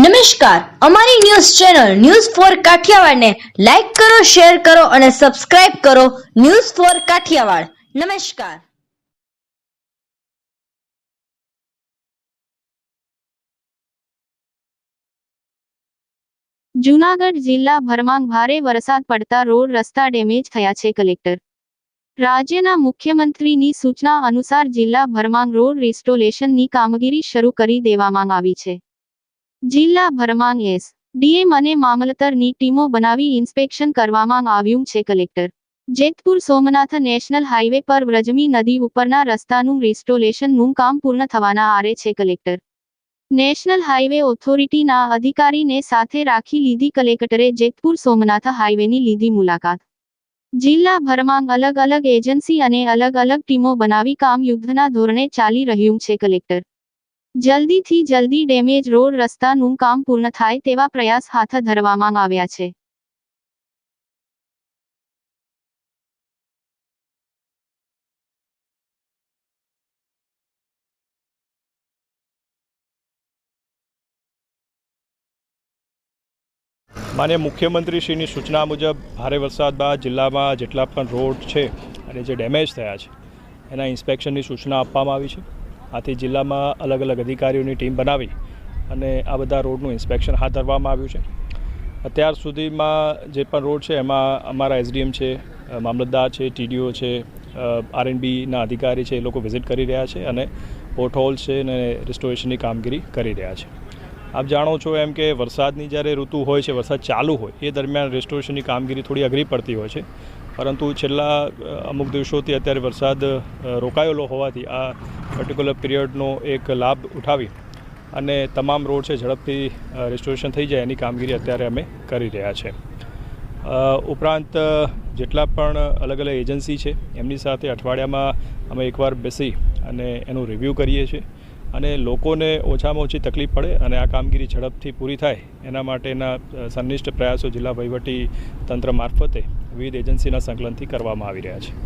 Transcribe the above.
નમસ્કાર. અમારી news channel news for કાઠિયાવાડને લાઈક કરો, શેર કરો અને સબસ્ક્રાઇબ કરો ન્યૂઝ ફોર કાઠિયાવાડ. નમસ્કાર. જૂનાગઢ જિલ્લાભરમાં ભારે વરસાદ પડતા રોડ રસ્તા ડેમેજ થયા છે, કલેક્ટર. રાજ્યના મુખ્યમંત્રીની સૂચના અનુસાર જિલ્લા ભરમાં રોડ રિસ્ટોલેશનની કામગીરી શરૂ કરી દેવામાં આવી છે. જિલ્લાભરમાં એસ. ડીએમ અને મામલતરની ટીમો બનાવી ઇન્સ્પેક્શન કરવામાં આવ્યું છે, collector. Jetpur Somnath national highway પર વ્રજમી નદી ઉપરના રસ્તાનું રિસ્ટોલેશનનું કામ પૂર્ણ થવાના આરે છે, કલેક્ટર. નેશનલ હાઈવે ઓથોરિટીના અધિકારીને સાથે રાખી લીધી કલેક્ટરે જેતપુર સોમનાથ હાઈવેની લીધી મુલાકાત. જિલ્લાભરમાં અલગ અલગ એજન્સી અને અલગ અલગ ટીમો બનાવી કામ યુદ્ધના ધોરણે ચાલી રહ્યું છે, કલેક્ટર. જલ્દીથી જલ્દી ડેમેજ રોડ રસ્તાનું કામ પૂર્ણ થાય તેવા પ્રયાસ હાથ ધરવામાં આવ્યા છે. માન્ય મુખ્યમંત્રીશ્રીની સૂચના મુજબ, ભારે વરસાદ બાદ જિલ્લામાં જેટલા પણ રોડ છે અને જે ડેમેજ થયા છે, એના ઇન્સ્પેક્શનની સૂચના આપવામાં આવી છે. આથી જિલ્લામાં અલગ અલગ અધિકારીઓની ટીમ બનાવી અને આ બધા રોડનું ઇન્સ્પેક્શન હાથ ધરવામાં આવ્યું છે. અત્યાર સુધીમાં જે પણ રોડ છે, એમાં અમારા એસડીએમ છે મામલતદાર છે, ટીડીઓ છે આરએનબીના અધિકારી છે, એ લોકો વિઝિટ કરી રહ્યા છે અને પોર્ટહોલ છે અને રિસ્ટોરેશનની કામગીરી કરી રહ્યા છે. આપ જાણો છો એમ કે વરસાદની જ્યારે ઋતુ હોય છે, વરસાદ ચાલુ હોય, એ દરમિયાન રેસ્ટોરેશનની કામગીરી થોડી અઘરી પડતી હોય છે. પરંતુ છેલ્લા અમુક દિવસોથી અત્યારે વરસાદ રોકાયેલો હોવાથી આ પર્ટિક્યુલર પિરિયડનો એક લાભ ઉઠાવી અને તમામ રોડ છે ઝડપથી રેસ્ટોરેશન થઈ જાય એની કામગીરી અત્યારે અમે કરી રહ્યા છે. ઉપરાંત જેટલા પણ અલગ અલગ એજન્સી છે, એમની સાથે અઠવાડિયામાં અમે એકવાર બેસી અને એનું રિવ્યૂ કરીએ છીએ. અને લોકોને ઓછામાં ઓછી તકલીફ પડે અને આ કામગીરી ઝડપથી પૂરી થાય, એના માટેના સંનિષ્ઠ પ્રયાસો જિલ્લા વહીવટી તંત્ર મારફતે વિવિધ એજન્સીના સંકલનથી કરવામાં આવી રહ્યા છે.